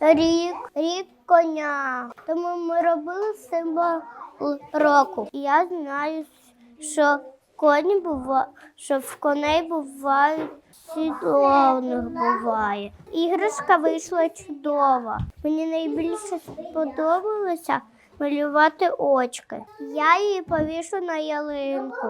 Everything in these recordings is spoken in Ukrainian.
рік, рік коня. Тому ми робили символ року. І я знаю, що коні бува, що в коней бувають сідло буває. Іграшка вийшла чудова. Мені найбільше сподобалося малювати очки. Я її повішу на ялинку.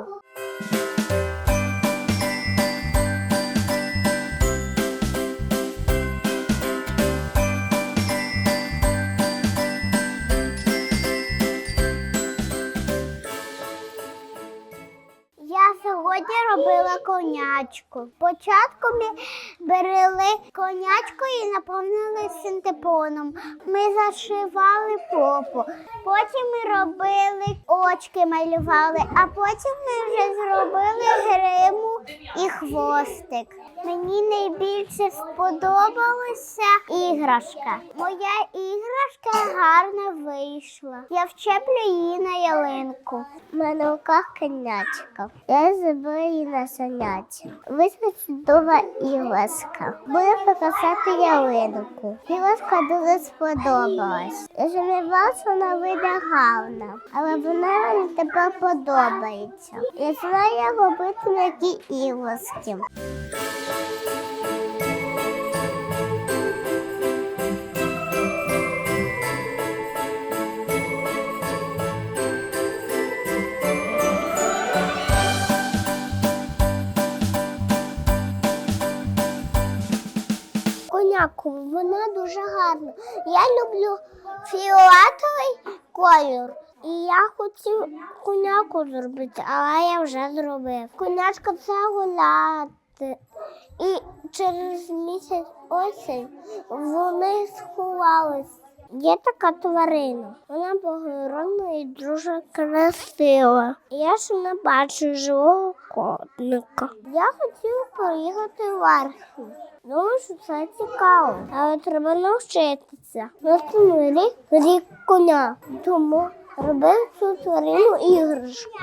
Робила конячку. Спочатку ми берели конячку і наповнили синтепоном. Ми зашивали попу. Потім ми робили очки, малювали, а потім ми вже зробили гриму і хвостик. Мені найбільше сподобалася іграшка. Моя іграшка гарно вийшла. Я вчеплю її на ялинку. У мене в руках конячка. Я забила її на заняття. Вийшла чудова іграшка. Буду показати ялинку. Іграшка дуже сподобалась. Я сумнівалася, що вона вийде гарна, але вона мені тепер подобається. Я знаю, як робити такі іграшки. Гарна. Я люблю фіолетовий колір. І я хотів коняку зробити, але я вже зробив. Конячка це гуляти. І через місяць осінь вони сховались. Є така тварина. Вона благородна і дуже красива. Я ще не бачу живого котника. Я хотіла поїхати в Архів. Думаю, що це цікаво, але треба навчитися. Наступний рік рік коня. Тому робив цю тварину іграшку.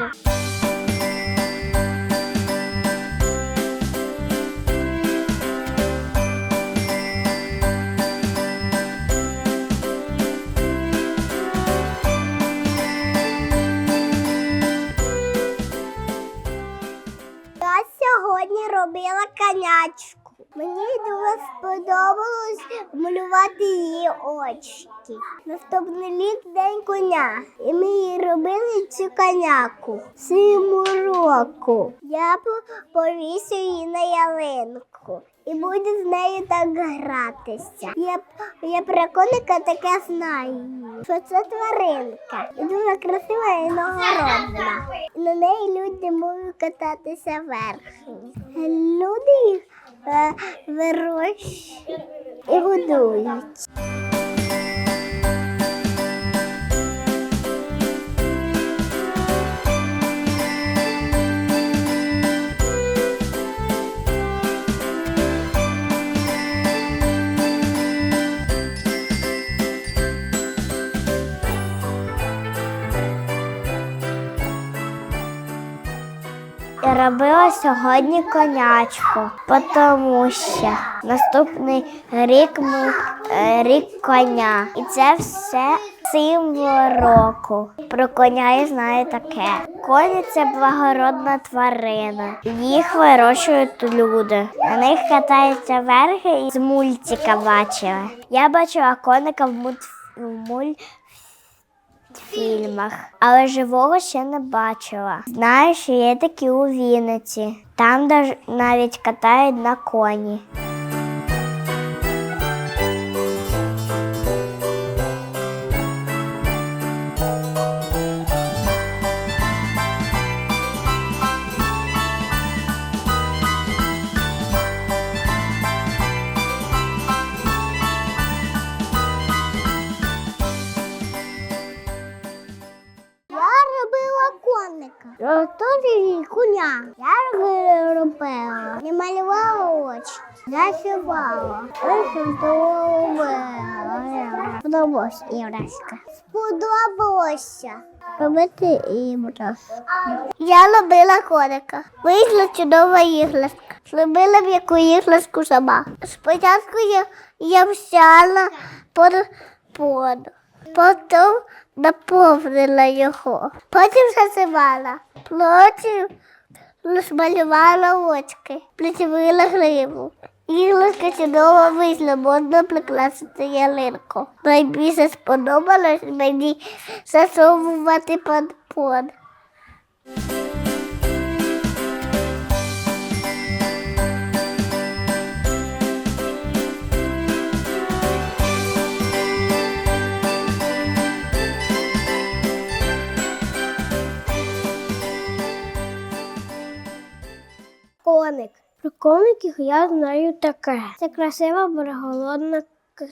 Робила конячку. Мені дуже сподобалось малювати її очки. Наступний рік день коня. І ми її робили цю коняку. Цьому року. Я по- повісю її на ялинку. І буду з нею так гратися. Я, я про коника таке знаю, що це тваринка. І дуже красива і нагородна. На неї люди можуть кататися верхні. Люди їх е, вирощують і годують. Робила сьогодні конячку, тому що наступний рік ми е, рік коня. І це все символ року. Про коня я знаю таке. Коні це благородна тварина. Їх вирощують люди. На них катаються верхи і з мультика бачила. Я бачила коника в мульт в мульт фільмах, але живого ще не бачила. Знаю, що є такі у Вінниці. Там навіть катають на коні. Коня. Я робила. Не малювала очі. Зашивала. Ось робила. Сподобалося, Івраська. Сподобалося. робити іграшки. Я любила коника. Вийшла чудова іграшка. Зробила б яку іграшку сама. Спочатку я, я взяла под воду, потім наповнила його, потім засипала, потім розмалювала очки, причепила гриву. Іграшка чудово вийшла, можна прикрасити ялинку. Найбільше сподобалось мені засовувати подпон. Коників я знаю таке. Це красива береголодна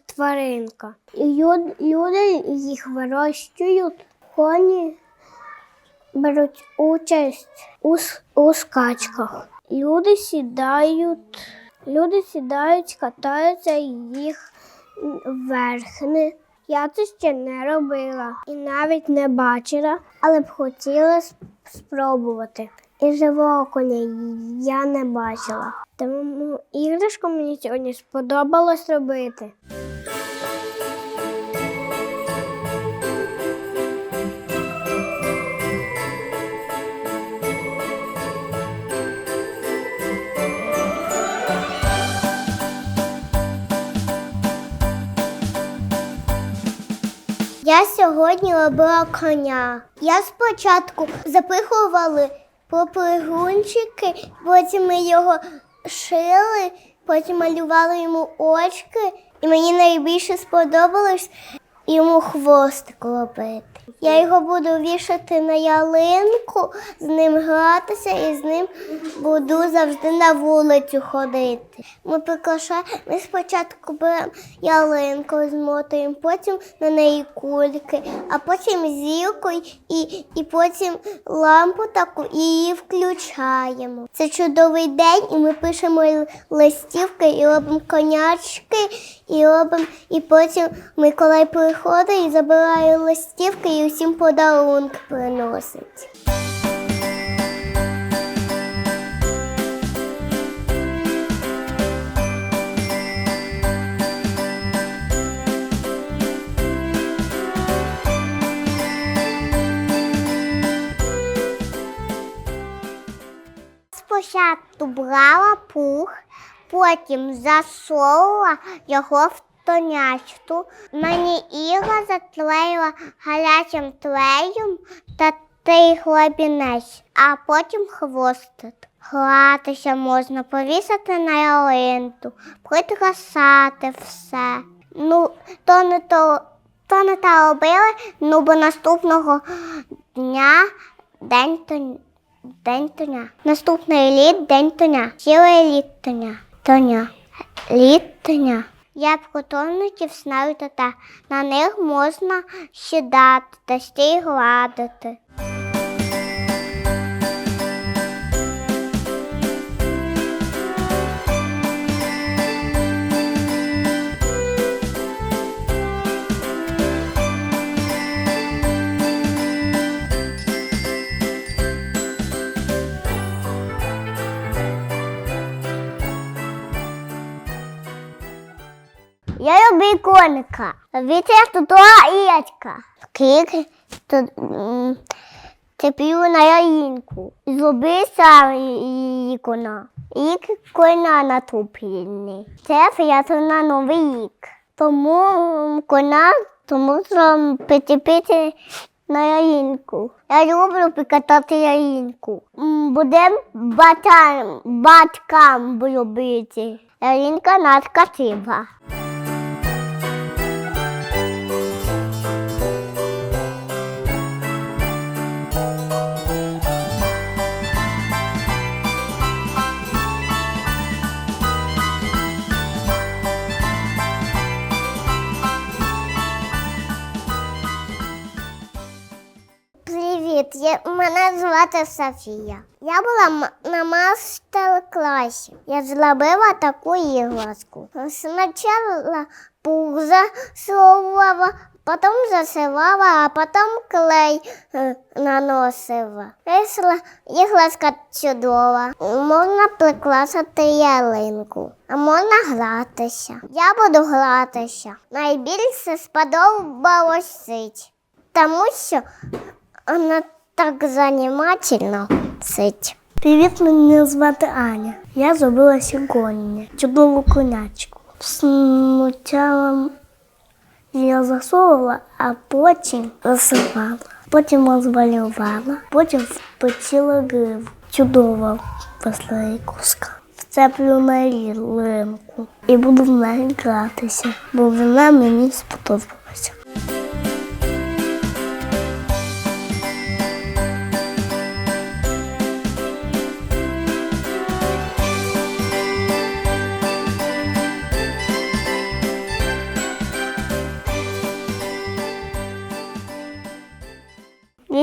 тваринка. І люди їх вирощують. Коні беруть участь у, у скачках. Люди сідають, люди сідають, катаються їх верхни. Я це ще не робила і навіть не бачила, але б хотіла спробувати. І живого коня я не бачила. Тому іграшку мені сьогодні сподобалось робити. Я сьогодні робила коня. Я спочатку запихували попригунчики, потім ми його шили, потім малювали йому очки, і мені найбільше сподобалось йому хвостик робити. Я його буду вішати на ялинку, з ним гратися і з ним буду завжди на вулицю ходити. Ми прикрашаємо, ми спочатку беремо ялинку, змотуємо, потім на неї кульки, а потім зірку і, і потім лампу таку і її включаємо. Це чудовий день, і ми пишемо листівки і робимо конячки, і робимо, і потім Миколай приходить і забирає листівки і усім подарунки приносить. Спочатку брала пух, потім засовувала його в тонячку. Мені Іра заклеїла гарячим клеєм та той глибінець, а потім хвостик. Гратися можна повісити на ялинку, прикрасати все. Ну, то не то, то не те робили, ну бо наступного дня день то День тоня. Наступний літ день тоня. Ціле літ тоня. Тоня. Літ тоня. Я б готовників знаю та на них можна сідати та ще й гладити. Коника. Вітер тут яєчка. Кик цеплю на ялинку. Зроби сам її кона. Рік коня натоплений. Це на новий рік. Тому кона тому що прицепити на ялинку. Я люблю покатати ялинку. М, Будем батькам, батькам робити. Ялинка надкатива. Мене звати Софія. Я була на мастер-класі. Я зробила таку іграшку. Спочатку пух засовувала, потім засивала, а потім клей е, наносила. Ігласка чудова. Можна прикласти ялинку, а можна гратися. Я буду гратися. Найбільше сподобалось сить, тому що вона так занімательно. Привіт, мене звати Аня. Я зробила сьогодні чудову конячку. Спочатку я засовувала, а потім засипала. Потім розмалювала, потім вточила гриву. Чудова куска. Вцеплю на ялинку і буду в неї гратися, бо вона мені сподобалася.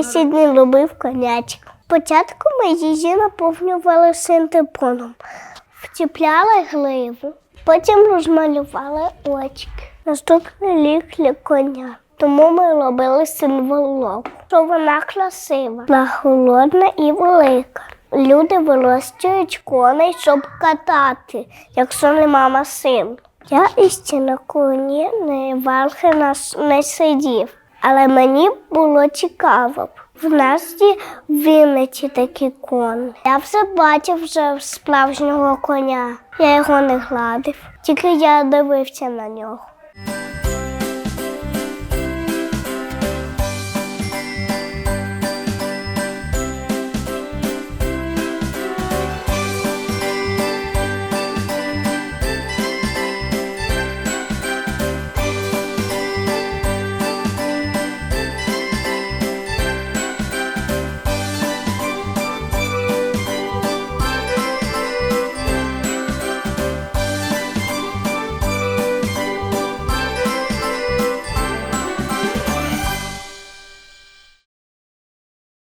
Я сьогодні робив конячку. Спочатку ми її наповнювали синтепоном, вчіпляли гливу, потім розмалювали очки. Наступний лік для коня. Тому ми робили символок, що вона красива, вона холодна і велика. Люди вирощують коней, щоб катати, якщо нема машин. Я іще на коні не нас не сидів, але мені було цікаво. В нас є в Вінниці такі кони. Я вже бачив вже справжнього коня. Я його не гладив, тільки я дивився на нього.